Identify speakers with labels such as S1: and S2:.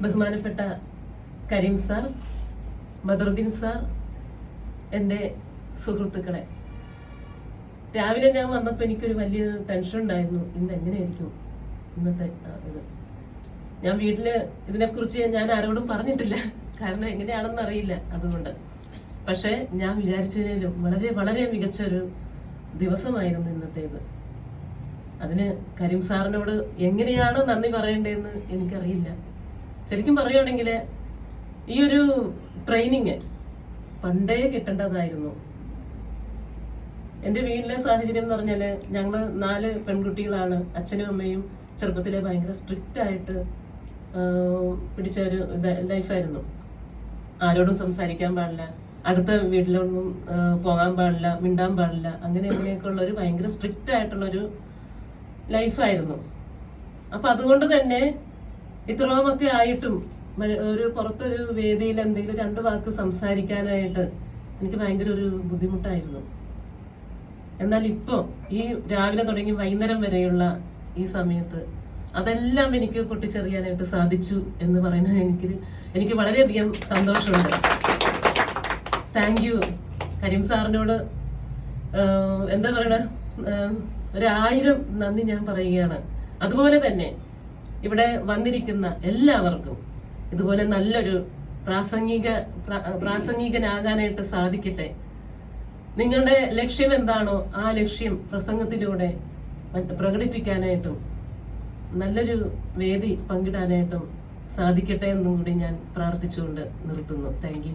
S1: ബഹുമാനപ്പെട്ട Kareem sir Badaruddin sir എന്റെ സുഹൃത്തുക്കളെ. രാവിലെ ഞാൻ വന്നപ്പോൾ എനിക്കൊരു വലിയ ടെൻഷൻ ഉണ്ടായിരുന്നു. ഇന്ന് എങ്ങനെയായിരിക്കും ഇന്നത്തെ ഇത്? ഞാൻ വീട്ടിൽ ഇതിനെക്കുറിച്ച് ഞാൻ ആരോടും പറഞ്ഞിട്ടില്ല. കാരണം എങ്ങനെയാണെന്ന് അറിയില്ല അതുകൊണ്ട്. പക്ഷേ ഞാൻ വിചാരിച്ചതിലും വളരെ വളരെ മികച്ച ഒരു ദിവസമായിരുന്നു ഇന്നത്തേത്. അതിന് കരീം സാറിനോട് എങ്ങനെയാണ് നന്ദി പറയേണ്ടതെന്ന് എനിക്കറിയില്ല. ശരിക്കും പറയുകയാണെങ്കിൽ ഈ ഒരു ട്രെയിനിങ് പണ്ടേ കിട്ടേണ്ടതായിരുന്നു. എന്റെ വീട്ടിലെ സാഹചര്യം എന്ന് പറഞ്ഞാൽ ഞങ്ങൾ നാല് പെൺകുട്ടികളാണ്. അച്ഛനും അമ്മയും ചെറുപ്പത്തിലെ ഭയങ്കര സ്ട്രിക്റ്റ് ആയിട്ട് പിടിച്ച ഒരു ലൈഫായിരുന്നു ആരോടും സംസാരിക്കാൻ പാടില്ല. അടുത്ത വീട്ടിലൊന്നും പോകാൻ പാടില്ല മിണ്ടാൻ പാടില്ല അങ്ങനെ അങ്ങനെയൊക്കെ ഉള്ള ഒരു ഭയങ്കര സ്ട്രിക്റ്റ് ആയിട്ടുള്ളൊരു ലൈഫായിരുന്നു അപ്പൊ അതുകൊണ്ട് തന്നെ ഇത്രയുമൊക്കെ ആയിട്ടും ഒരു പുറത്തൊരു വേദിയിൽ എന്തെങ്കിലും രണ്ട് വാക്ക് സംസാരിക്കാനായിട്ട് എനിക്ക് ഭയങ്കര ഒരു ബുദ്ധിമുട്ടായിരുന്നു. എന്നാൽ ഇപ്പോൾ ഈ രാവിലെ തുടങ്ങി വൈകുന്നേരം വരെയുള്ള ഈ സമയത്ത് അതെല്ലാം എനിക്ക് പൊട്ടിച്ചെറിയാനായിട്ട് സാധിച്ചു എന്ന് പറയുന്നത് എനിക്ക് എനിക്ക് വളരെയധികം സന്തോഷമുണ്ട്. താങ്ക് യു കരീം സാറിനോട് എന്താ പറയണ? ഒരായിരം നന്ദി ഞാൻ പറയുകയാണ്. അതുപോലെ തന്നെ ഇവിടെ വന്നിരിക്കുന്ന എല്ലാവർക്കും ഇതുപോലെ നല്ലൊരു പ്രാസംഗിക പ്ര- പ്രാസംഗികനാകാനായിട്ട് സാധിക്കട്ടെ. നിങ്ങളുടെ ലക്ഷ്യം എന്താണോ ആ ലക്ഷ്യം പ്രസംഗത്തിലൂടെ പ്രകടിപ്പിക്കാനായിട്ടും നല്ലൊരു വേദി പങ്കിടാനായിട്ടും സാധിക്കട്ടെ എന്നും കൂടി ഞാൻ പ്രാർത്ഥിച്ചുകൊണ്ട് നിർത്തുന്നു. താങ്ക്